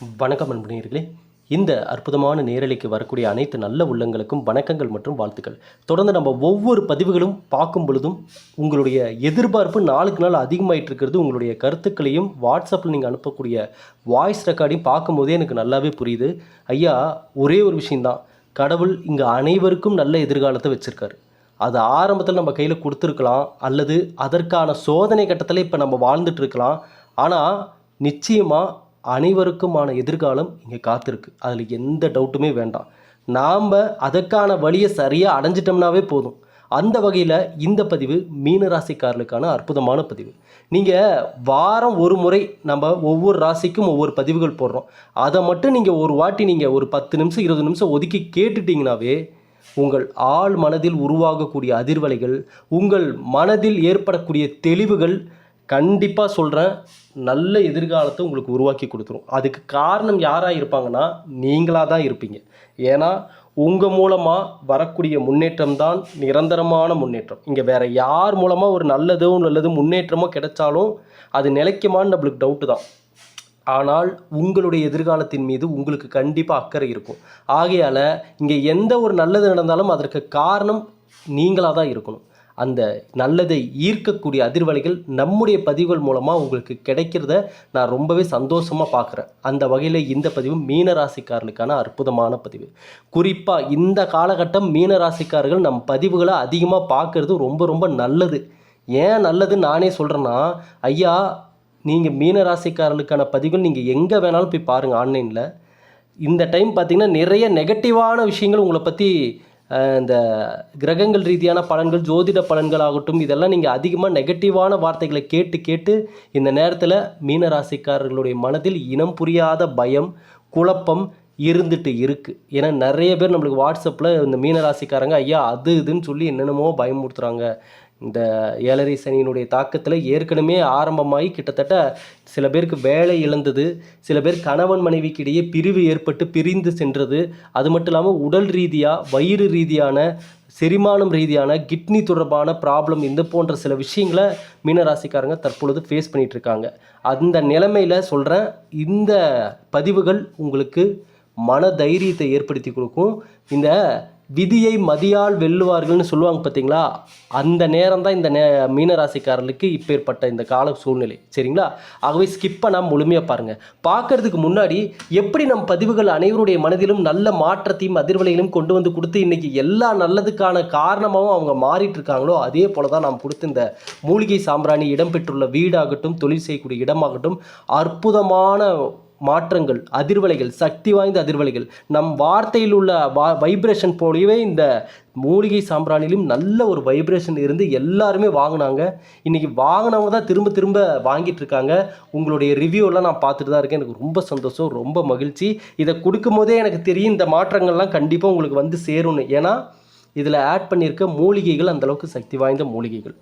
வணக்கம் அன்புநேயர்களே. இந்த அற்புதமான நேரலைக்கு வரக்கூடிய அனைத்து நல்ல உள்ளங்களுக்கும் வணக்கங்கள் மற்றும் வாழ்த்துக்கள். தொடர்ந்து நம்ம ஒவ்வொரு பதிவுகளும் பார்க்கும் பொழுதும் உங்களுடைய எதிர்பார்ப்பு நாளுக்கு நாள் அதிகமாயிட்டு இருக்கிறது உங்களுடைய கருத்துக்களையும் வாட்ஸ்அப்பில் நீங்கள் அனுப்பக்கூடிய வாய்ஸ் ரெக்கார்டையும் பார்க்கும்போதே எனக்கு நல்லாவே புரியுது. ஐயா ஒரே ஒரு விஷயந்தான் கடவுள் இங்கே அனைவருக்கும் நல்ல எதிர்காலத்தை வச்சுருக்காரு. அது ஆரம்பத்தில் நம்ம கையில் கொடுத்துருக்கலாம். அல்லது அதற்கான சோதனை கட்டத்தில் இப்போ நம்ம வாழ்ந்துட்டு இருக்கலாம். ஆனால் நிச்சயமாக அனைவருக்குமான எதிர்காலம் இங்கே காத்திருக்கு. அதில் எந்த டவுட்டுமே வேண்டாம். நாம் அதற்கான வழியை சரியாக அடைஞ்சிட்டோம்னாவே போதும். அந்த வகையில் இந்த பதிவு மீன ராசிக்காரர்களுக்கான அற்புதமான பதிவு. நீங்கள் வாரம் ஒரு முறை நம்ம ஒவ்வொரு ராசிக்கும் ஒவ்வொரு பதிவுகள் போடுறோம். அதை மட்டும் நீங்கள் ஒரு வாட்டி நீங்கள் ஒரு பத்து நிமிஷம் இருபது நிமிஷம் ஒதுக்கி கேட்டுட்டிங்கனாவே உங்கள் ஆழ் மனதில் உருவாகக்கூடிய அதிர்வலைகள் உங்கள் மனதில் ஏற்படக்கூடிய தெளிவுகள் கண்டிப்பாக சொல்கிறேன் நல்ல எதிர்காலத்தை உங்களுக்கு உருவாக்கி கொடுத்துரும். அதுக்கு காரணம் யாராக இருப்பாங்கன்னா நீங்களாக தான் இருப்பீங்க. ஏன்னா உங்கள் மூலமாக வரக்கூடிய முன்னேற்றம் தான் நிரந்தரமான முன்னேற்றம். இங்கே வேறு யார் மூலமாக ஒரு நல்லதோ நல்லது முன்னேற்றமோ கிடைச்சாலும் அது நிலைக்குமான்னு நம்மளுக்கு டவுட்டு தான். ஆனால் உங்களுடைய எதிர்காலத்தின் மீது உங்களுக்கு கண்டிப்பாக அக்கறை இருக்கும். ஆகையால் இங்கே எந்த ஒரு நல்லது நடந்தாலும் அதற்கு காரணம் நீங்களாக தான் இருக்கணும். அந்த நல்லதை ஈர்க்கக்கூடிய அதிர்வலைகள் நம்முடைய பதிவுகள் மூலமாக உங்களுக்கு கிடைக்கிறத நான் ரொம்பவே சந்தோஷமாக பார்க்குறேன். அந்த வகையில் இந்த பதிவு மீனராசிக்காரர்களுக்கான அற்புதமான பதிவு. குறிப்பாக இந்த காலகட்டம் மீனராசிக்காரர்கள் நம் பதிவுகளை அதிகமாக பார்க்குறது ரொம்ப ரொம்ப நல்லது. ஏன் நல்லதுன்னு நானே சொல்கிறேன்னா ஐயா நீங்கள் மீனராசிக்காரர்களுக்கான பதிவுகள் நீங்கள் எங்கே வேணாலும் போய் பாருங்கள் ஆன்லைனில். இந்த டைம் பார்த்திங்கன்னா நிறைய நெகட்டிவான விஷயங்கள் உங்களை பற்றி இந்த கிரகங்கள் ரீதியான பலன்கள் ஜோதிட பலன்கள் ஆகட்டும் இதெல்லாம் நீங்கள் அதிகமாக நெகட்டிவான வார்த்தைகளை கேட்டு கேட்டு இந்த நேரத்தில் மீனராசிக்காரர்களுடைய மனதில் இனம் புரியாத பயம் குழப்பம் இருந்துட்டு இருக்குது ஏன்னா நிறைய பேர் நம்மளுக்கு வாட்ஸ்அப்பில் இந்த மீனராசிக்காரங்க ஐயா அது இதுன்னு சொல்லி என்னென்னமோ பயமுறுத்துகிறாங்க இந்த ஏழரை சனியினுடைய தாக்கத்தில் ஏற்கனவே ஆரம்பமாகி கிட்டத்தட்ட சில பேருக்கு வேலை இழந்தது சில பேர் கணவன் மனைவிக்கு இடையே பிரிவு ஏற்பட்டு பிரிந்து சென்றது. அது மட்டும் இல்லாமல் உடல் ரீதியாக வயிறு ரீதியான செரிமானம் ரீதியான கிட்னி தொடர்பான ப்ராப்ளம் இந்த போன்ற சில விஷயங்களை மீனராசிக்காரங்க தற்பொழுது ஃபேஸ் பண்ணிகிட்ருக்காங்க இருக்காங்க. அந்த நிலைமையில் சொல்கிறேன் இந்த பதிவுகள் உங்களுக்கு மன தைரியத்தை ஏற்படுத்தி கொடுக்கும். இந்த விதியை மதியால் வெல்லுவார்கள்னு சொல்லுவாங்க பார்த்தீங்களா? அந்த நேரம் தான் இந்த நே மீனராசிக்காரர்களுக்கு இப்பேற்பட்ட இந்த கால சூழ்நிலை. சரிங்களா? ஆகவே ஸ்கிப் பண்ணாமல் முழுமையாக பாருங்கள் பார்க்கறதுக்கு முன்னாடி எப்படி நம் பதிவுகள் அனைவருடைய மனதிலும் நல்ல மாற்றத்தையும் அதிர்வலைகளையும் கொண்டு வந்து கொடுத்து இன்றைக்கி எல்லா நல்லதுக்கான காரணமாகவும் அவங்க மாறிட்டு இருக்காங்களோ அதே போல தான் நாம் கொடுத்த இந்த மூலிகை சாம்பிராணி இடம்பெற்றுள்ள வீடாகட்டும் தொழில் செய்யக்கூடிய இடமாகட்டும் அற்புதமான மாற்றங்கள் அதிர்வலைகள் சக்தி வாய்ந்த அதிர்வலைகள் நம் வார்த்தையில் உள்ள வா வைப்ரேஷன் போலவே இந்த மூலிகை சாம்பிராணிலும் நல்ல ஒரு வைப்ரேஷன் இருந்து எல்லாருமே வாங்கினாங்க. இன்றைக்கி வாங்கினவங்க தான் திரும்ப திரும்ப வாங்கிட்டு இருக்காங்க. உங்களுடைய ரிவ்யூலாம் நான் பார்த்துட்டு தான் இருக்கேன். எனக்கு ரொம்ப சந்தோஷம் ரொம்ப மகிழ்ச்சி. இதை கொடுக்கும் போதே எனக்கு தெரியும் இந்த மாற்றங்கள்லாம் கண்டிப்பாக உங்களுக்கு வந்து சேரும்னு. ஏன்னா இதில் ஆட் பண்ணியிருக்க மூலிகைகள் அந்த அளவுக்கு சக்தி வாய்ந்த மூலிகைகள்.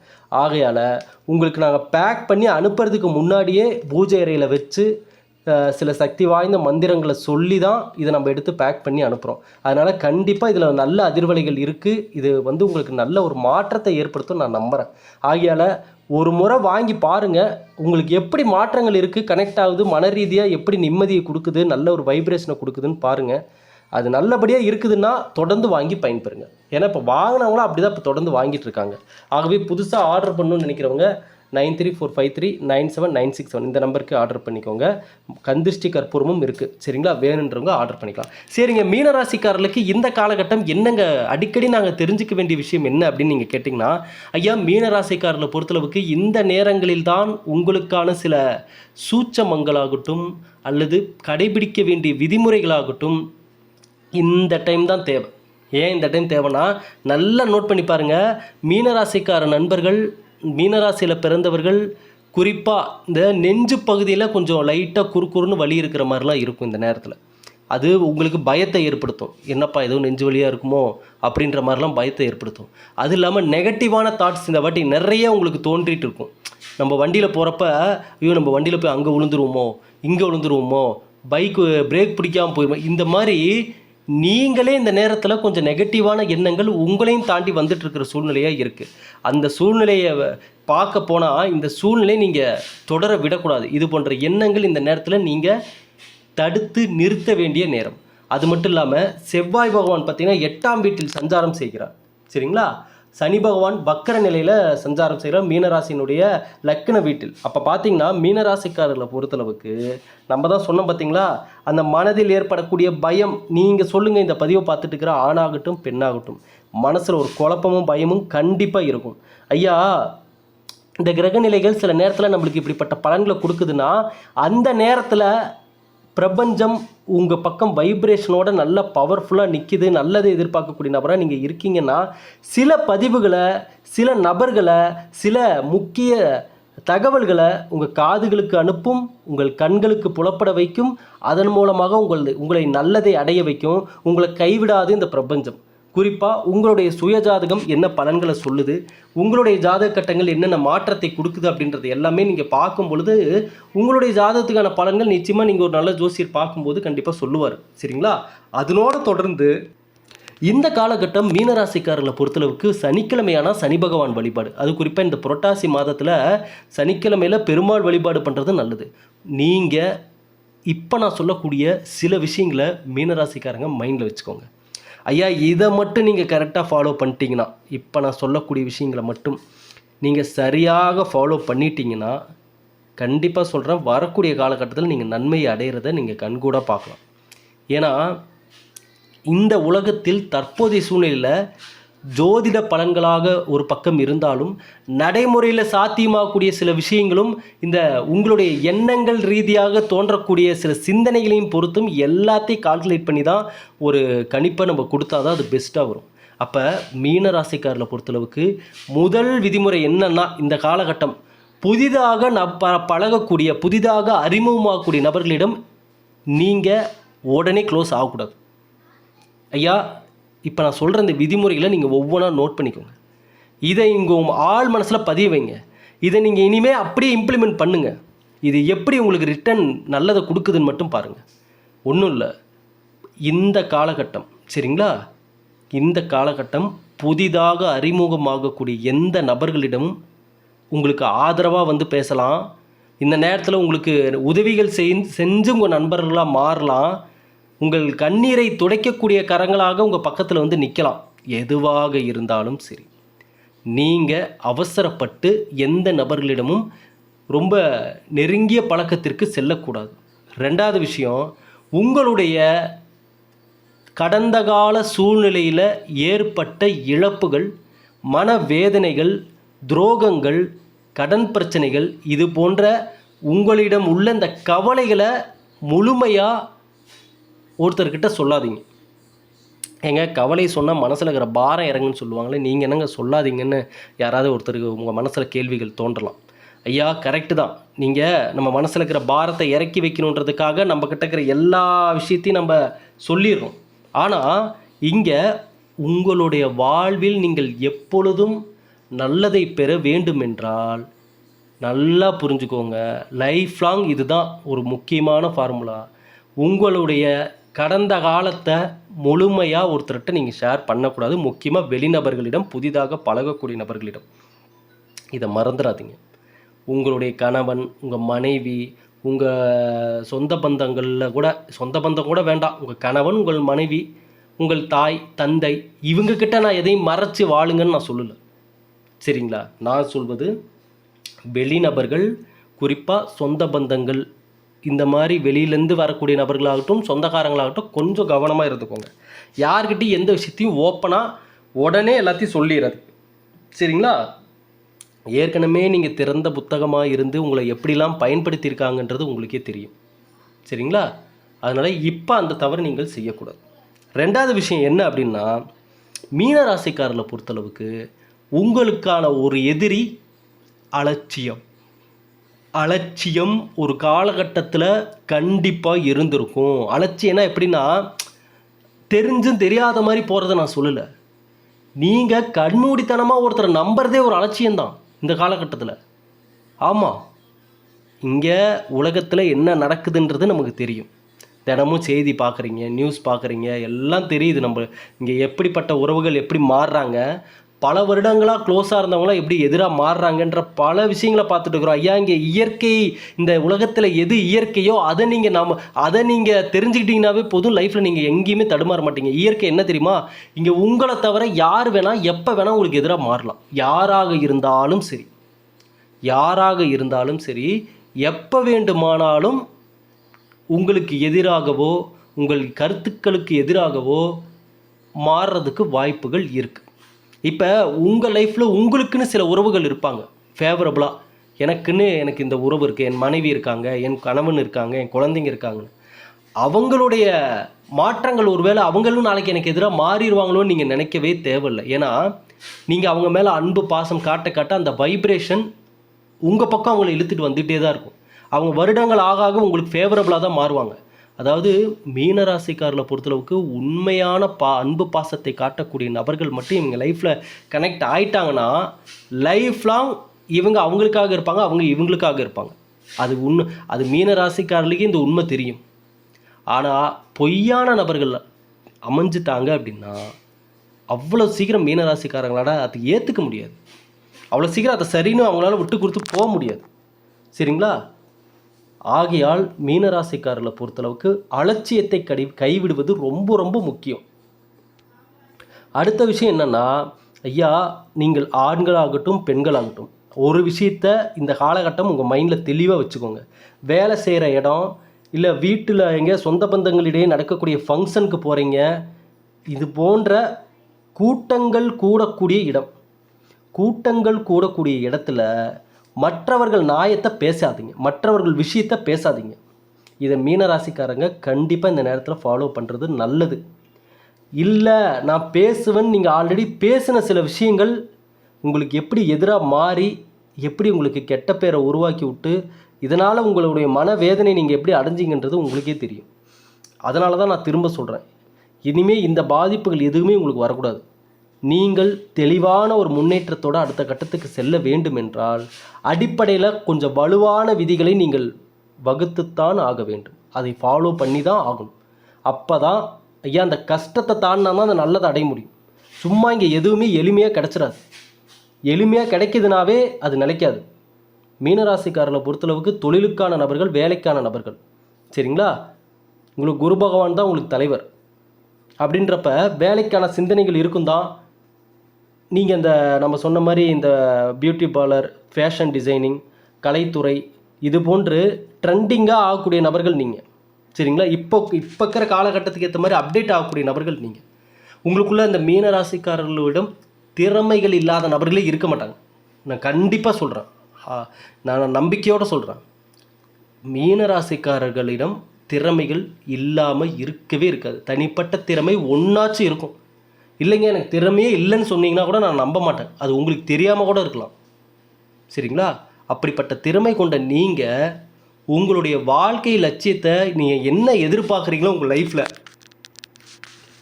ஆகையால் உங்களுக்கு நாங்கள் பேக் பண்ணி அனுப்புறதுக்கு முன்னாடியே பூஜை அறையில் வச்சு சில சக்தி வாய்ந்த மந்திரங்களை சொல்லி தான் இதை நம்ம எடுத்து பேக் பண்ணி அனுப்புகிறோம் அதனால் கண்டிப்பாக இதில் நல்ல அதிர்வலைகள் இருக்குது இது வந்து உங்களுக்கு நல்ல ஒரு மாற்றத்தை ஏற்படுத்தும் நான் நம்புகிறேன் ஆகையால் ஒரு முறை வாங்கி பாருங்கள் உங்களுக்கு எப்படி மாற்றங்கள் இருக்குது கனெக்ட் ஆகுது மன ரீதியாக எப்படி நிம்மதியை கொடுக்குது நல்ல ஒரு வைப்ரேஷனை கொடுக்குதுன்னு பாருங்கள் அது நல்லபடியாக இருக்குதுன்னா தொடர்ந்து வாங்கி பயன்பெறுங்க. ஏன்னா இப்போ வாங்கினவங்களும் அப்படி தான் இப்போ தொடர்ந்து வாங்கிட்டு இருக்காங்க. ஆகவே புதுசாக ஆர்டர் பண்ணணும்னு நினைக்கிறவங்க nine three four five three nine seven nine six seven இந்த நம்பருக்கு ஆர்டர் பண்ணிக்கோங்க. கந்திஷ்டி கற்பூரமும் இருக்குது சரிங்களா? வேணுன்றவங்க ஆர்டர் பண்ணிக்கலாம். சரிங்க மீனராசிக்காரர்களுக்கு இந்த காலகட்டம் என்னங்க? அடிக்கடி நாங்கள் தெரிஞ்சுக்க வேண்டிய விஷயம் என்ன அப்படின்னு நீங்கள் கேட்டிங்கன்னா ஐயா மீனராசிக்காரர்களை பொறுத்தளவுக்கு இந்த நேரங்களில் தான் உங்களுக்கான சில சூச்சமங்களாகட்டும் அல்லது கடைபிடிக்க வேண்டிய விதிமுறைகளாகட்டும் இந்த டைம் தான் தேவை. ஏன் இந்த டைம் தேவைன்னா நல்லா நோட் பண்ணி பாருங்கள் மீனராசிக்கார நண்பர்கள் மீனராசியில் பிறந்தவர்கள் குறிப்பாக இந்த நெஞ்சு பகுதியில் கொஞ்சம் லைட்டாக குறுக்குறுன்னு வலி இருக்கிற மாதிரிலாம் இருக்கும் இந்த நேரத்தில். அது உங்களுக்கு பயத்தை ஏற்படுத்தும். என்னப்பா ஏதோ நெஞ்சு வலியாக இருக்குமோ? அப்படின்ற மாதிரிலாம் பயத்தை ஏற்படுத்தும். அது இல்லாமல் நெகட்டிவான தாட்ஸ் இந்த வாட்டி நிறைய உங்களுக்கு தோன்றிட்டு இருக்கும். நம்ம வண்டியில் போகிறப்ப ஐயோ நம்ம வண்டியில் போய் அங்கே விழுந்துருவோமோ? இங்கே விழுந்துருவோமோ? பைக்கு பிரேக் பிடிக்காமல் போயிடுவோம் இந்த மாதிரி நீங்களே இந்த நேரத்தில் கொஞ்சம் நெகட்டிவான எண்ணங்கள் உங்களையும் தாண்டி வந்துட்டு இருக்கிற சூழ்நிலையாக இருக்குது அந்த சூழ்நிலையை பார்க்க போனால் இந்த சூழ்நிலையை நீங்கள் தொடர விடக்கூடாது. இது போன்ற எண்ணங்கள் இந்த நேரத்தில் நீங்கள் தடுத்து நிறுத்த வேண்டிய நேரம். அது மட்டும் இல்லாமல் செவ்வாய் பகவான் பார்த்தீங்கன்னா எட்டாம் வீட்டில் சஞ்சாரம் செய்கிறார். சரிங்களா? சனி பகவான் வக்கர நிலையில் சஞ்சாரம் செய்கிற மீனராசினுடைய லக்ன வீட்டில். அப்போ பார்த்தீங்கன்னா மீனராசிக்காரர்களை பொறுத்தளவுக்கு நம்ம தான் சொன்னோம் பார்த்தீங்களா அந்த மனதில் ஏற்படக்கூடிய பயம் நீங்கள் சொல்லுங்கள் இந்த பதிவை பார்த்துட்டு இருக்கிற ஆணாகட்டும் பெண்ணாகட்டும். மனசில் ஒரு குழப்பமும் பயமும் கண்டிப்பாக இருக்கும். ஐயா இந்த கிரகநிலைகள் சில நேரத்தில் நம்மளுக்கு இப்படிப்பட்ட பலன்களை கொடுக்குதுன்னா அந்த நேரத்தில் பிரபஞ்சம் உங்கள் பக்கம் வைப்ரேஷனோட நல்ல பவர்ஃபுல்லாக நிற்கிது நல்லதை எதிர்பார்க்கக்கூடிய நபராக நீங்கள் இருக்கீங்கன்னா சில பதிவுகளை சில நபர்களை சில முக்கிய தகவல்களை உங்கள் காதுகளுக்கு அனுப்பும் உங்கள் கண்களுக்கு புலப்பட வைக்கும். அதன் மூலமாக உங்கள் உங்களை நல்லதை அடைய வைக்கும். உங்களை கைவிடாது இந்த பிரபஞ்சம். குறிப்பாக உங்களுடைய சுயஜாதகம் என்ன பலன்களை சொல்லுது உங்களுடைய ஜாதக கட்டங்கள் என்னென்ன மாற்றத்தை கொடுக்குது அப்படின்றது எல்லாமே நீங்கள் பார்க்கும் பொழுது உங்களுடைய ஜாதகத்துக்கான பலன்கள் நிச்சயமாக நீங்கள் ஒரு நல்ல ஜோசியர் பார்க்கும்போது கண்டிப்பாக சொல்லுவார். சரிங்களா? அதனோடு தொடர்ந்து இந்த காலகட்டம் மீனராசிக்காரர்களை பொறுத்தளவுக்கு சனிக்கிழமையான சனி பகவான் வழிபாடு. அது குறிப்பாக இந்த புரட்டாசி மாதத்தில் சனிக்கிழமையில் பெருமாள் வழிபாடு பண்ணுறது நல்லது. நீங்கள் இப்போ நான் சொல்லக்கூடிய சில விஷயங்களை மீனராசிக்காரங்க மைண்டில் வச்சுக்கோங்க. ஐயா இதை மட்டும் நீங்கள் கரெக்டாக ஃபாலோ பண்ணிட்டீங்கன்னா இப்போ நான் சொல்லக்கூடிய விஷயங்களை மட்டும் நீங்கள் சரியாக ஃபாலோ பண்ணிட்டீங்கன்னா கண்டிப்பாக சொல்கிறேன் வரக்கூடிய காலகட்டத்தில் நீங்கள் நன்மையை அடையிறத நீங்கள் கண்கூட பார்க்கலாம். ஏன்னா இந்த உலகத்தில் தற்போதைய சூழ்நிலையில் ஜோதிட பலன்களாக ஒரு பக்கம் இருந்தாலும் நடைமுறையில் சாத்தியமாகக்கூடிய சில விஷயங்களும் இந்த உங்களுடைய எண்ணங்கள் ரீதியாக தோன்றக்கூடிய சில சிந்தனைகளையும் பொறுத்தும் எல்லாத்தையும் கால்குலேட் பண்ணி தான் ஒரு கணிப்பை நம்ம கொடுத்தா தான் அது பெஸ்ட்டாக வரும். அப்போ மீன பொறுத்தளவுக்கு முதல் விதிமுறை என்னன்னா இந்த காலகட்டம். புதிதாக ந ப பழகக்கூடிய புதிதாக அறிமுகமாகக்கூடிய நபர்களிடம் நீங்கள் உடனே க்ளோஸ் ஆகக்கூடாது. ஐயா இப்போ நான் சொல்கிற இந்த விதிமுறைகளை நீங்கள் ஒவ்வொன்றா நோட் பண்ணிக்கோங்க. இதை இங்கே உங்கள் ஆள் மனசில் பதிய வைங்க. இதை நீங்கள் இனிமேல் அப்படியே இம்ப்ளிமெண்ட் பண்ணுங்கள் இது எப்படி உங்களுக்கு ரிட்டன் நல்லதை கொடுக்குதுன்னு மட்டும் பாருங்கள் ஒன்றும் இல்லை. இந்த காலகட்டம் சரிங்களா? இந்த காலகட்டம் புதிதாக அறிமுகமாகக்கூடிய எந்த நபர்களிடமும் உங்களுக்கு ஆதரவாக வந்து பேசலாம். இந்த நேரத்தில் உங்களுக்கு உதவிகள் செய் செஞ்சு உங்கள் நண்பர்களாக மாறலாம். உங்கள் கண்ணீரை துடைக்கக்கூடிய கரங்களாக உங்கள் பக்கத்தில் வந்து நிற்கலாம் எதுவாக இருந்தாலும் சரி. நீங்கள் அவசரப்பட்டு எந்த நபர்களிடமும் ரொம்ப நெருங்கிய பழக்கத்திற்கு செல்லக்கூடாது. ரெண்டாவது விஷயம் உங்களுடைய கடந்த கால சூழ்நிலையில் ஏற்பட்ட இழப்புகள் மனவேதனைகள் துரோகங்கள் கடன் பிரச்சனைகள் இது போன்ற உங்களிடம் உள்ள இந்த கவலைகளை முழுமையாக ஒருத்தர்கிட்ட சொல்லாதீங்க. ஏங்க கவலை சொன்னால் மனசில் இருக்கிற பாரம் இறங்குன்னு சொல்லுவாங்களே நீங்கள் என்னங்க சொல்லாதீங்கன்னு யாராவது ஒருத்தருக்கு உங்கள் மனசில் கேள்விகள் தோன்றலாம். ஐயா கரெக்டு தான். நீங்கள் நம்ம மனசில் இருக்கிற பாரத்தை இறக்கி வைக்கணுன்றதுக்காக நம்ம கிட்ட இருக்கிற எல்லா விஷயத்தையும் நம்ம சொல்லிடுறோம். ஆனால் இங்கே உங்களுடைய வாழ்வில் நீங்கள் எப்பொழுதும் நல்லதை பெற வேண்டுமென்றால் நல்லா புரிஞ்சுக்கோங்க. லைஃப் லாங் இதுதான் ஒரு முக்கியமான ஃபார்முலா உங்களுடைய கடந்த காலத்தை முழுமையாக ஒருத்தர்கிட்ட நீங்கள் ஷேர் பண்ணக்கூடாது. முக்கியமாக வெளிநபர்களிடம் புதிதாக பழகக்கூடிய நபர்களிடம். இதை மறந்துடாதீங்க. உங்களுடைய கணவன் உங்கள் மனைவி உங்கள் சொந்த பந்தங்களில் கூட சொந்த பந்தம் கூட வேண்டாம். உங்கள் கணவன் உங்கள் மனைவி உங்கள் தாய் தந்தை இவங்கக்கிட்ட நான் எதையும் மறைச்சு வாழுங்கன்னு நான் சொல்லலை. சரிங்களா? நான் சொல்வது வெளிநபர்கள் குறிப்பாக சொந்த பந்தங்கள் இந்த மாதிரி வெளியிலேருந்து வரக்கூடிய நபர்களாகட்டும் சொந்தக்காரங்களாகட்டும் கொஞ்சம் கவனமாக இருந்துக்கோங்க. யார்கிட்டையும் எந்த விஷயத்தையும் ஓப்பனாக உடனே எல்லாத்தையும் சொல்லிடுறது. சரிங்களா? ஏற்கனவே நீங்கள் திறந்த புத்தகமாக இருந்து உங்களை எப்படிலாம் பயன்படுத்தியிருக்காங்கன்றது உங்களுக்கே தெரியும். சரிங்களா? அதனால் இப்போ அந்த தவறு நீங்கள் செய்யக்கூடாது. ரெண்டாவது விஷயம் என்ன அப்படின்னா மீனராசிக்காரர்களை பொறுத்தளவுக்கு உங்களுக்கான ஒரு எதிரி அலட்சியம். அலட்சியம் ஒரு காலகட்டத்தில் கண்டிப்பாக இருந்திருக்கும். அலட்சியம்னா எப்படின்னா தெரிஞ்சும் தெரியாத மாதிரி போகிறத நான் சொல்லலை. நீங்கள் கண்மூடித்தனமாக ஒருத்தரை நம்புறதே ஒரு அலட்சியம்தான் இந்த காலகட்டத்தில். ஆமாம் இங்கே உலகத்தில் என்ன நடக்குதுன்றது நமக்கு தெரியும். தினமும் செய்தி பார்க்குறீங்க நியூஸ் பார்க்குறீங்க எல்லாம் தெரியுது நம்ம இங்கே எப்படிப்பட்ட உறவுகள் எப்படி மாறுறாங்க பல வருடங்களாக க்ளோஸாக இருந்தவங்களாம் எப்படி எதிராக மாறுறாங்கன்ற பல விஷயங்களை பார்த்துட்டு இருக்கிறோம். ஐயா இங்கே இயற்கை இந்த உலகத்தில் எது இயற்கையோ அதை நீங்கள் நம்ம அதை நீங்கள் தெரிஞ்சுக்கிட்டீங்கன்னாவே போதும் லைஃப்பில் நீங்கள் எங்கேயுமே தடுமாற மாட்டீங்க. இயற்கை என்ன தெரியுமா? இங்கே உங்களை தவிர யார் வேணால் எப்போ வேணால் உங்களுக்கு எதிராக மாறலாம். யாராக இருந்தாலும் சரி. யாராக இருந்தாலும் சரி எப்போ வேண்டுமானாலும் உங்களுக்கு எதிராகவோ உங்கள் கருத்துக்களுக்கு எதிராகவோ மாறுறதுக்கு வாய்ப்புகள் இருக்குது இப்போ உங்கள் லைஃப்பில் உங்களுக்குன்னு சில உறவுகள் இருப்பாங்க. ஃபேவரபுளாக எனக்குன்னு எனக்கு இந்த உறவு இருக்குது என் மனைவி இருக்காங்க என் கணவன் இருக்காங்க என் குழந்தைங்க இருக்காங்க அவங்களுடைய மாற்றங்கள் ஒருவேளை அவங்களும் நாளைக்கு எனக்கு எதிராக மாறிடுவாங்களோன்னு நீங்கள் நினைக்கவே தேவையில்லை. ஏன்னா நீங்கள் அவங்க மேலே அன்பு பாசம் காட்ட காட்ட அந்த வைப்ரேஷன் உங்கள் பக்கம் அவங்கள இழுத்துட்டு வந்துகிட்டே தான் இருக்கும். அவங்க வருடங்கள் ஆக ஆக உங்களுக்கு ஃபேவரபுளாக தான் மாறுவாங்க. அதாவது மீனராசிக்காரில் பொறுத்தளவுக்கு உண்மையான பா அன்பு பாசத்தை காட்டக்கூடிய நபர்கள் மட்டும் இவங்க லைஃப்பில் கனெக்ட் ஆயிட்டாங்கன்னா லைஃப் லாங் இவங்க அவங்களுக்காக இருப்பாங்க அவங்க இவங்களுக்காக இருப்பாங்க. அது உண்மை அது மீனராசிக்காரர்களுக்கே இந்த உண்மை தெரியும். ஆனால் பொய்யான நபர்கள் அமைஞ்சிட்டாங்க அப்படின்னா அவ்வளோ சீக்கிரம் மீனராசிக்காரங்களால அதை ஏற்றுக்க முடியாது. அவ்வளோ சீக்கிரம் அதை சரின்னு அவங்களால விட்டு கொடுத்து போக முடியாது. சரிங்களா? ஆகையால் மீனராசிக்காரர்களை பொறுத்தளவுக்கு அலட்சியத்தை கடி கைவிடுவது ரொம்ப ரொம்ப முக்கியம். அடுத்த விஷயம் என்னென்னா ஐயா நீங்கள் ஆண்களாகட்டும் பெண்களாகட்டும் ஒரு விஷயத்த இந்த காலகட்டம் உங்கள் மைண்டில் தெளிவாக வச்சுக்கோங்க. வேலை செய்கிற இடம் இல்லை வீட்டில் எங்கே சொந்த பந்தங்களிடையே நடக்கக்கூடிய ஃபங்க்ஷனுக்கு போகிறீங்க இது போன்ற கூட்டங்கள் கூடக்கூடிய இடம். கூட்டங்கள் கூடக்கூடிய இடத்துல மற்றவர்கள் நியாயத்தை பேசாதீங்க. மற்றவர்கள் விஷயத்தை பேசாதீங்க. இதை மீனராசிக்காரங்க கண்டிப்பாக இந்த நேரத்தில் ஃபாலோ பண்ணுறது நல்லது. இல்லை நான் பேசுவேன் நீங்கள் ஆல்ரெடி பேசின சில விஷயங்கள் உங்களுக்கு எப்படி எதிராக மாறி எப்படி உங்களுக்கு கெட்ட பேரை உருவாக்கி விட்டு இதனால் உங்களுடைய மனவேதனை நீங்கள் எப்படி அடைஞ்சிங்கன்றது உங்களுக்கே தெரியும். அதனால தான் நான் திரும்ப சொல்கிறேன் இனிமேல் இந்த பாதிப்புகள் எதுவுமே உங்களுக்கு வரக்கூடாது. நீங்கள் தெளிவான ஒரு முன்னேற்றத்தோட அடுத்த கட்டத்துக்கு செல்ல வேண்டும் என்றால் அடிப்படையில் கொஞ்சம் வலுவான விதிகளை நீங்கள் வகுத்துத்தான் ஆக வேண்டும். அதை ஃபாலோ பண்ணி தான் ஆகணும். அப்போ தான் ஐயா அந்த கஷ்டத்தை தாண்டினா தான் அந்த நல்லதை அடைய முடியும். சும்மா இங்கே எதுவுமே எளிமையாக கிடச்சிடாது எளிமையாக கிடைக்கிதுனாவே அது நிலைக்காது. மீனராசிக்காரர்களை பொறுத்தளவுக்கு தொழிலுக்கான நபர்கள் வேலைக்கான நபர்கள். சரிங்களா? உங்களுக்கு குரு பகவான் தான் உங்களுக்கு தலைவர். அப்படின்றப்ப வேலைக்கான சிந்தனைகள் இருக்கும் தான் நீங்கள் இந்த நம்ம சொன்ன மாதிரி இந்த பியூட்டி பார்லர் ஃபேஷன் டிசைனிங் கலைத்துறை இது போன்று ட்ரெண்டிங்காக ஆகக்கூடிய நபர்கள் நீங்கள் சரிங்களா? இப்போ இப்போ இருக்கிற காலகட்டத்துக்கு ஏற்ற மாதிரி அப்டேட் ஆகக்கூடிய நபர்கள் நீங்கள் உங்களுக்குள்ளே இந்த மீன ராசிக்காரர்களிடம் திறமைகள் இல்லாத நபர்களே இருக்க மாட்டாங்க. நான் கண்டிப்பாக சொல்கிறேன் நான் நம்பிக்கையோடு சொல்கிறேன் மீன ராசிக்காரர்களிடம் திறமைகள் இல்லாமல் இருக்கவே இருக்காது. தனிப்பட்ட திறமை ஒன்றாச்சும் இருக்கும். இல்லைங்க எனக்கு திறமையே இல்லைன்னு சொன்னீங்கன்னா கூட நான் நம்ப மாட்டேன். அது உங்களுக்கு தெரியாமல் கூட இருக்கலாம். சரிங்களா? அப்படிப்பட்ட திறமை கொண்ட நீங்கள் உங்களுடைய வாழ்க்கை லட்சியத்தை நீங்கள் என்ன எதிர்பார்க்குறீங்களோ உங்கள் லைஃப்பில்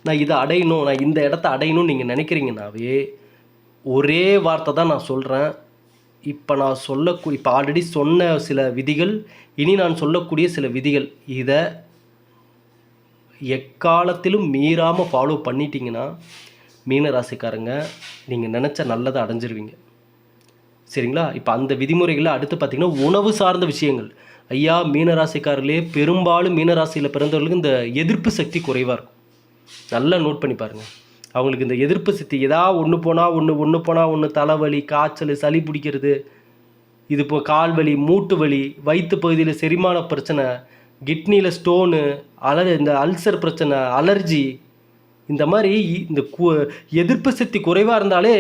நான் இதை அடையணும் நான் இந்த இடத்த அடையணும்னு நீங்கள் நினைக்கிறீங்கனாவே ஒரே வார்த்தை தான் நான் சொல்கிறேன் இப்போ நான் சொல்லக்கூடிய இப்போ ஆல்ரெடி சொன்ன சில விதிகள் இனி நான் சொல்லக்கூடிய சில விதிகள் இதை எக்காலத்திலும் மீறாமல் ஃபாலோ பண்ணிட்டீங்கன்னா மீன ராசிக்காரங்க நீங்கள் நினச்ச நல்லதை அடைஞ்சிருவீங்க. சரிங்களா? இப்போ அந்த விதிமுறைகளில் அடுத்து பார்த்திங்கன்னா உணவு சார்ந்த விஷயங்கள். ஐயா மீனராசிக்காரர்களே பெரும்பாலும் மீனராசியில் பிறந்தவர்களுக்கு இந்த எதிர்ப்பு சக்தி குறைவாக இருக்கும். நல்லா நோட் பண்ணி பாருங்கள் அவங்களுக்கு இந்த எதிர்ப்பு சக்தி ஏதாவது ஒன்று போனால் ஒன்று ஒன்று போனால் ஒன்று தலைவலி காய்ச்சல் சளி பிடிக்கிறது. இது இப்போ கால் வலி மூட்டு வலி வயிற்று பகுதியில் செரிமான பிரச்சனை கிட்னியில் ஸ்டோனு அலர் இந்த அல்சர் பிரச்சனை அலர்ஜி இந்த மாதிரி இந்த கு எதிர்ப்பு சக்தி குறைவாக இருந்தாலே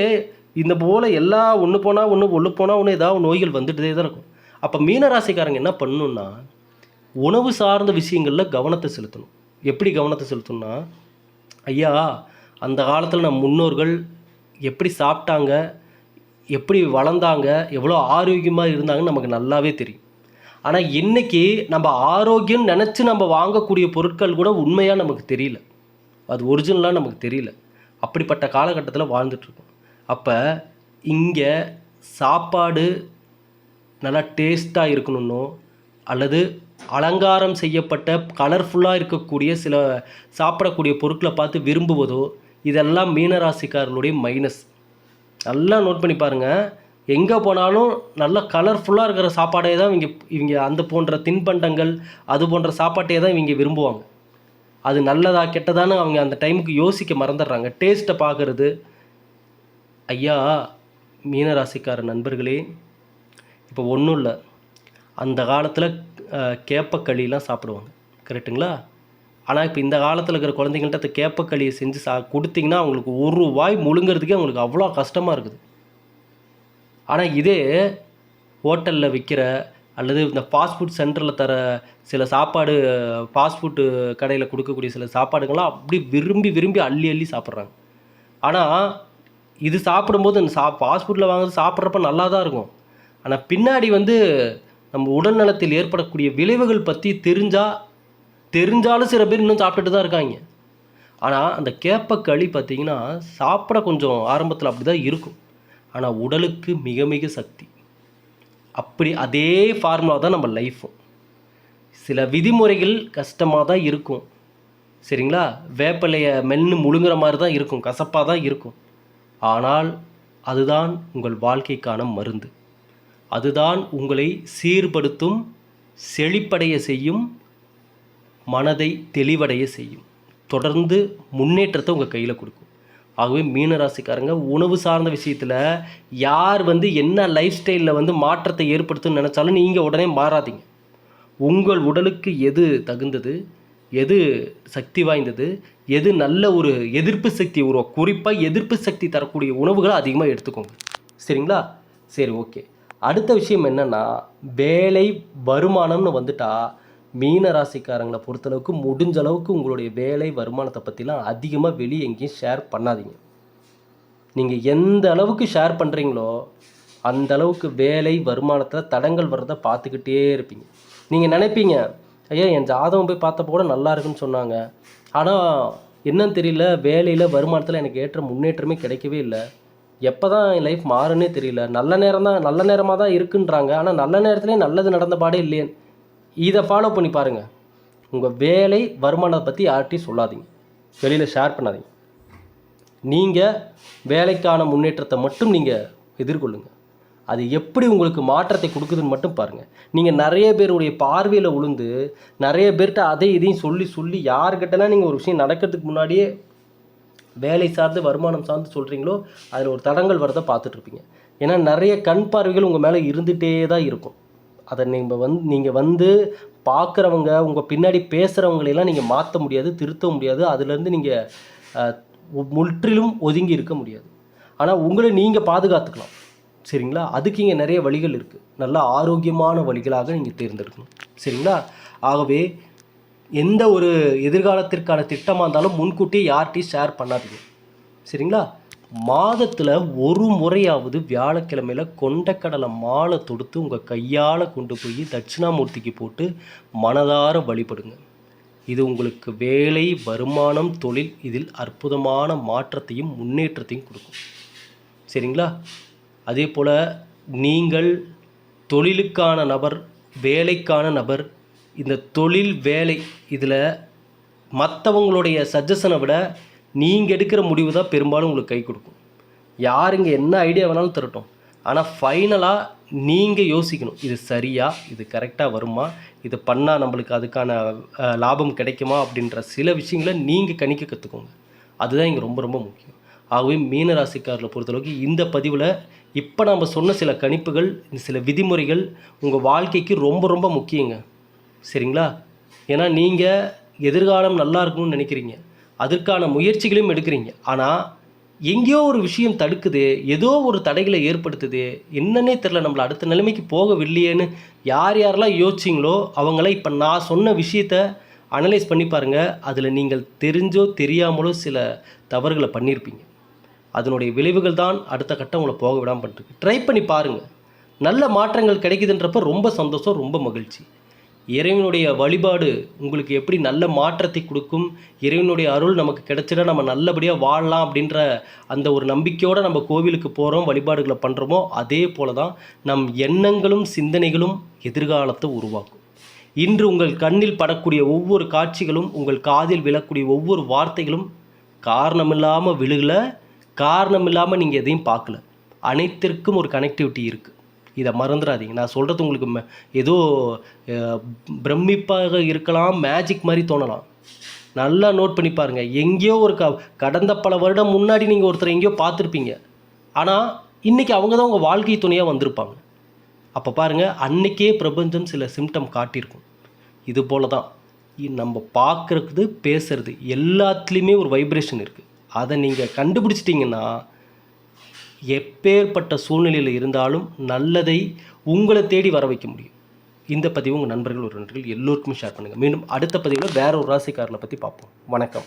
இந்த போல் எல்லா ஒன்று போனால் ஒன்று ஒன்று போனால் ஒன்று ஏதாவது நோய்கள் வந்துட்டே தான் இருக்கும். அப்போ மீனராசிக்காரங்க என்ன பண்ணணும்னா உணவு சார்ந்த விஷயங்களில் கவனத்தை செலுத்தணும். எப்படி கவனத்தை செலுத்தணும்னா ஐயா அந்த காலத்தில் நம் முன்னோர்கள் எப்படி சாப்பிட்டாங்க எப்படி வளர்ந்தாங்க எவ்வளோ ஆரோக்கியமாக இருந்தாங்கன்னு நமக்கு நல்லாவே தெரியும். ஆனால் இன்றைக்கி நம்ம ஆரோக்கியம் நினச்சி நம்ம வாங்கக்கூடிய பொருட்கள் கூட உண்மையாக நமக்கு தெரியல. அது ஒரிஜினலாக நமக்கு தெரியல. அப்படிப்பட்ட காலகட்டத்தில் வாழ்ந்துட்டுருக்கோம். அப்போ இங்கே சாப்பாடு நல்லா டேஸ்ட்டாக இருக்கணும்னோ அல்லது அலங்காரம் செய்யப்பட்ட கலர்ஃபுல்லாக இருக்கக்கூடிய சில சாப்பிடக்கூடிய பொருட்களை பார்த்து விரும்புவதோ இதெல்லாம் மீனராசிக்காரர்களுடைய மைனஸ் நல்லா நோட் பண்ணி பாருங்கள் எங்கே போனாலும் நல்ல கலர்ஃபுல்லாக இருக்கிற சாப்பாடே தான் இவங்க இவங்க அந்த போன்ற தின்பண்டங்கள் அது போன்ற சாப்பாட்டையே தான் இவங்க விரும்புவாங்க. அது நல்லதா கெட்டதான்னு அவங்க அந்த டைமுக்கு யோசிக்க மறந்துடுறாங்க. டேஸ்ட்டை பார்க்குறது ஐயா மீனராசிக்கார நண்பர்களே இப்போ ஒன்றும் இல்லை. அந்த காலத்தில் கேப்பக்களிலாம் சாப்பிடுவாங்க. கரெக்டுங்களா ஆனால் இப்போ இந்த காலத்தில் இருக்கிற குழந்தைங்கள்ட்ட அந்த கேப்பக்களியை செஞ்சு சா கொடுத்தீங்கன்னா அவங்களுக்கு ஒரு வாய் முழுங்கிறதுக்கே அவங்களுக்கு அவ்வளோ கஷ்டமாக இருக்குது. ஆனால் இதே ஹோட்டலில் விற்கிற அல்லது இந்த ஃபாஸ்ட் ஃபுட் சென்டரில் தர சில சாப்பாடு ஃபாஸ்ட் ஃபுட்டு கடையில் கொடுக்கக்கூடிய சில சாப்பாடுங்கள்லாம் அப்படி விரும்பி விரும்பி அள்ளி அள்ளி சாப்பிட்றாங்க. ஆனால் இது சாப்பிடும்போது அந்த சா ஃபாஸ்ட் ஃபுட்டில் வாங்குறது சாப்பிட்றப்ப நல்லா தான் இருக்கும். ஆனால் பின்னாடி வந்து நம்ம உடல் நலத்தில் ஏற்படக்கூடிய விளைவுகள் பற்றி தெரிஞ்சால் தெரிஞ்சாலும் சில பேர் இன்னும் சாப்பிட்டுட்டு தான் இருக்காங்க. ஆனால் அந்த கேப்பக்களி பார்த்தீங்கன்னா சாப்பிட கொஞ்சம் ஆரம்பத்தில் அப்படி தான் இருக்கும். ஆனால் உடலுக்கு மிக மிக சக்தி. அப்படி அதே ஃபார்முலா தான் நம்ம லைஃப்பும் சில விதிமுறைகள் கஷ்டமாக தான் இருக்கும். சரிங்களா? வேப்பிலையை மென்று முழுங்குற மாதிரி தான் இருக்கும். கசப்பாக தான் இருக்கும். ஆனால் அதுதான் உங்கள் வாழ்க்கைக்கான மருந்து. அதுதான் உங்களை சீர்படுத்தும் செழிப்படைய செய்யும் மனதை தெளிவடைய செய்யும். தொடர்ந்து முன்னேற்றத்தை உங்கள் கையில் கொடுக்கும். ஆகவே மீனராசிக்காரங்க உணவு சார்ந்த விஷயத்தில் யார் வந்து என்ன லைஃப் ஸ்டைலில் வந்து மாற்றத்தை ஏற்படுத்தும்னு நினச்சாலும் நீங்கள் உடனே மாறாதீங்க. உங்கள் உடலுக்கு எது தகுந்தது? எது சக்தி வாய்ந்தது? எது நல்ல ஒரு எதிர்ப்பு சக்தி உருவா குறிப்பாக எதிர்ப்பு சக்தி தரக்கூடிய உணவுகளை அதிகமாக எடுத்துக்கோங்க. சரிங்களா? சரி ஓகே அடுத்த விஷயம் என்னென்னா வேலை வருமானம்னு வந்துட்டால் மீன ராசிக்காரங்களை பொறுத்தளவுக்கு முடிஞ்ச அளவுக்கு உங்களுடைய வேலை வருமானத்தை பற்றிலாம் அதிகமாக வெளியே எங்கேயும் ஷேர் பண்ணாதீங்க. நீங்கள் எந்த அளவுக்கு ஷேர் பண்ணுறீங்களோ அந்த அளவுக்கு வேலை வருமானத்தில் தடங்கள் வர்றதை பார்த்துக்கிட்டே இருப்பீங்க. நீங்கள் நினைப்பீங்க ஐயா என் ஜாதகம் போய் பார்த்தப்போ கூட நல்லா இருக்குன்னு சொன்னாங்க. ஆனால் என்னன்னு தெரியல வேலையில் வருமானத்தில் எனக்கு ஏற்ற முன்னேற்றமே கிடைக்கவே இல்லை. எப்போ தான் என் லைஃப் மாறுன்னே தெரியல. நல்ல நேரம் தான் நல்ல நேரமாக தான் இருக்குன்றாங்க. ஆனால் நல்ல நேரத்துலேயே நல்லது நடந்த பாடே இல்லையே இதை ஃபாலோ பண்ணி பாருங்கள் உங்கள் வேலை வருமானத்தை பற்றி யார்கிட்டையும் சொல்லாதீங்க. வெளியில் ஷேர் பண்ணாதீங்க. நீங்கள் வேலைக்கான முன்னேற்றத்தை மட்டும் நீங்கள் எதிர்கொள்ளுங்கள் அது எப்படி உங்களுக்கு மாற்றத்தை கொடுக்குதுன்னு மட்டும் பாருங்கள் நீங்கள் நிறைய பேருடைய பார்வையில் உளுந்து நிறைய பேர்கிட்ட அதை இதையும் சொல்லி சொல்லி யாருக்கிட்டனா நீங்கள் ஒரு விஷயம் நடக்கிறதுக்கு முன்னாடியே வேலை சார்ந்து வருமானம் சார்ந்து சொல்கிறீங்களோ அதில் ஒரு தடங்கள் வரதை பார்த்துட்ருப்பீங்க ஏன்னா நிறைய கண் பார்வைகள் உங்கள் மேலே இருந்துகிட்டே தான் இருக்கும். அதை நீங்கள் வந்து நீங்கள் வந்து பார்க்குறவங்க உங்கள் பின்னாடி பேசுகிறவங்களையெல்லாம் நீங்கள் மாற்ற முடியாது திருத்த முடியாது. அதுலேருந்து நீங்கள் முற்றிலும் ஒதுங்கி இருக்க முடியாது. ஆனால் உங்களை நீங்கள் பாதுகாத்துக்கலாம். சரிங்களா? அதுக்கு இங்கே நிறைய வழிகள் இருக்குது நல்லா ஆரோக்கியமான வழிகளாக நீங்கள் தேர்ந்தெடுக்கணும். சரிங்களா? ஆகவே எந்த ஒரு எதிர்காலத்திற்கான திட்டமாக இருந்தாலும் முன்கூட்டியே யார்கிட்டையும் ஷேர் பண்ணாதீங்க. சரிங்களா? மாதத்தில் ஒரு முறையாவது வியாழக்கிழமையில் கொண்டக்கடலை மாலை தொடுத்து உங்கள் கையால் கொண்டு போய் தட்சிணாமூர்த்திக்கு போட்டு மனதார வழிபடுங்க. இது உங்களுக்கு வேலை வருமானம் தொழில் இதில் அற்புதமான மாற்றத்தையும் முன்னேற்றத்தையும் கொடுக்கும். சரிங்களா? அதே போல் நீங்கள் தொழிலுக்கான நபர் வேலைக்கான நபர் இந்த தொழில் வேலை இதில் மற்றவங்களுடைய சஜஷனை விட நீங்கள் எடுக்கிற முடிவு தான் பெரும்பாலும் உங்களுக்கு கை கொடுக்கும். யாருங்க என்ன ஐடியா வேணாலும் தரட்டும். ஆனால் ஃபைனலாக நீங்கள் யோசிக்கணும். இது சரியா? இது கரெக்டாக வருமா? இது பண்ணால் நம்மளுக்கு அதுக்கான லாபம் கிடைக்குமா? அப்படின்ற சில விஷயங்களை நீங்கள் கணிக்க கற்றுக்கோங்க அதுதான் இங்கே ரொம்ப ரொம்ப முக்கியம். ஆகவே மீனராசிக்காரில் பொறுத்தளவுக்கு இந்த பதிவில் இப்போ நம்ம சொன்ன சில கணிப்புகள் இந்த சில விதிமுறைகள் உங்கள் வாழ்க்கைக்கு ரொம்ப ரொம்ப முக்கியங்க. சரிங்களா? ஏன்னா நீங்கள் எதிர்காலம் நல்லா இருக்கணும்னு நினைக்கிறீங்க. அதற்கான முயற்சிகளையும் எடுக்கிறீங்க. ஆனால் எங்கேயோ ஒரு விஷயம் தடுக்குது ஏதோ ஒரு தடைகளை ஏற்படுத்துது என்னன்னே தெரில நம்மளை அடுத்த நிலைமைக்கு போகவில்லையேன்னு யார் யாரெல்லாம் யோசிச்சிங்களோ அவங்கள இப்போ நான் சொன்ன விஷயத்த அனலைஸ் பண்ணி பாருங்கள் அதில் நீங்கள் தெரிஞ்சோ தெரியாமலோ சில தவறுகளை பண்ணியிருப்பீங்க அதனுடைய விளைவுகள் தான் அடுத்த கட்டம் உங்களை போக விடாமல் பண்ணிருக்கு ட்ரை பண்ணி பாருங்கள் நல்ல மாற்றங்கள் கிடைக்குதுன்றப்ப ரொம்ப சந்தோஷம் ரொம்ப மகிழ்ச்சி. இறைவனுடைய வழிபாடு உங்களுக்கு எப்படி நல்ல மாற்றத்தை கொடுக்கும்? இறைவனுடைய அருள் நமக்கு கிடைச்சிட நம்ம நல்லபடியாக வாழலாம் அப்படின்ற அந்த ஒரு நம்பிக்கையோடு நம்ம கோவிலுக்கு போகிறோம் வழிபாடுகளை பண்ணுறோமோ அதே போல தான் நம் எண்ணங்களும் சிந்தனைகளும் எதிர்காலத்தை உருவாக்கும். இன்று உங்கள் கண்ணில் படக்கூடிய ஒவ்வொரு காட்சிகளும் உங்கள் காதில் விழக்கூடிய ஒவ்வொரு வார்த்தைகளும் காரணமில்லாமல் விழுகல காரணமில்லாமல் நீங்கள் எதையும் பார்க்கல. அனைத்திற்கும் ஒரு கனெக்டிவிட்டி இருக்குது இதை மறந்துடாதீங்க. நான் சொல்கிறது உங்களுக்கு ஏதோ பிரமிப்பாக இருக்கலாம் மேஜிக் மாதிரி தோணலாம். நல்லா நோட் பண்ணி பாருங்கள் எங்கேயோ ஒரு க கடந்த பல வருடம் முன்னாடி நீங்கள் ஒருத்தர் எங்கேயோ பார்த்துருப்பீங்க. ஆனால் இன்றைக்கி அவங்க தான் உங்கள் வாழ்க்கை துணையாக வந்திருப்பாங்க. அப்போ பாருங்கள் அன்றைக்கே பிரபஞ்சம் சில சிம்டம் காட்டியிருக்கும். இது போல தான் நம்ம பார்க்குறது பேசுறது எல்லாத்துலேயுமே ஒரு வைப்ரேஷன் இருக்குது அதை நீங்கள் கண்டுபிடிச்சிட்டிங்கன்னா எப்பேற்பட்ட சூழ்நிலையில் இருந்தாலும் நல்லதை உங்களை தேடி வர வைக்க முடியும். இந்த பதிவு உங்கள் நண்பர்கள் ஒரு நண்பர்கள் எல்லோருக்குமே ஷேர் பண்ணுங்கள் மீண்டும் அடுத்த பதிவில் வேற ஒரு ராசிக்காரனை பற்றி பார்ப்போம். வணக்கம்.